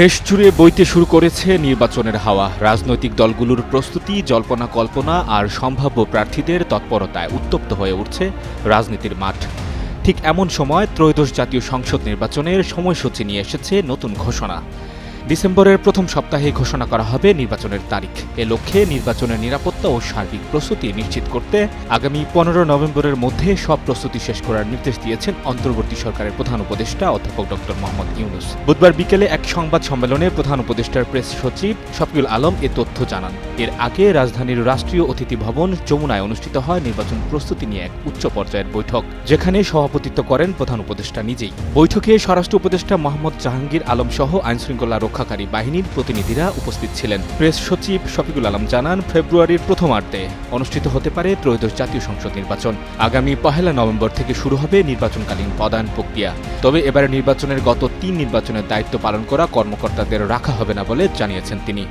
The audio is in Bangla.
দেশ জুড়ে বইতে শুরু করেছে নির্বাচনের হাওয়া। রাজনৈতিক দলগুলোর প্রস্তুতি, জল্পনা কল্পনা আর সম্ভাব্য প্রার্থীদের তৎপরতায় উত্তপ্ত হয়ে উঠছে রাজনীতির মাঠ। ঠিক এমন সময় ত্রয়োদশ জাতীয় সংসদ নির্বাচনের সময়সূচি নিয়ে এসেছে নতুন ঘোষণা। ডিসেম্বরের প্রথম সপ্তাহে ঘোষণা করা হবে নির্বাচনের তারিখ। এ লক্ষ্যে নির্বাচনের নিরাপত্তা ও সার্বিক প্রস্তুতি নিশ্চিত করতে আগামী পনেরো নভেম্বরের মধ্যে সব প্রস্তুতি শেষ করার নির্দেশ দিয়েছেন অন্তর্বর্তী সরকারের প্রধান উপদেষ্টা অধ্যাপক ড মোহাম্মদ ইউনুস। বুধবার বিকেলে এক সংবাদ সম্মেলনে প্রধান উপদেষ্টার প্রেস সচিব শফিউল আলম এ তথ্য জানান। এর আগে রাজধানীর রাষ্ট্রীয় অতিথি ভবন যমুনায় অনুষ্ঠিত হয় নির্বাচন প্রস্তুতি নিয়ে এক উচ্চ পর্যায়ের বৈঠক, যেখানে সভাপতিত্ব করেন প্রধান উপদেষ্টা নিজেই। বৈঠকে স্বরাষ্ট্র উপদেষ্টা মোহাম্মদ জাহাঙ্গীর আলম সহ আইনশৃঙ্খলা রক্ষাকারী বাহিনীর প্রতিনিধিরা উপস্থিত ছিলেন। প্রেস সচিব শফিকুল আলম জানান, ফেব্রুয়ারির প্রথমার্ধে অনুষ্ঠিত হতে পারে ত্রয়োদশ জাতীয় সংসদ নির্বাচন। আগামী পহেলা নভেম্বর থেকে শুরু হবে নির্বাচনকালীন পদায়ন প্রক্রিয়া। তবে এবারে নির্বাচনের গত তিন নির্বাচনের দায়িত্ব পালন করা কর্মকর্তাদের রাখা হবে না বলে জানিয়েছেন তিনি।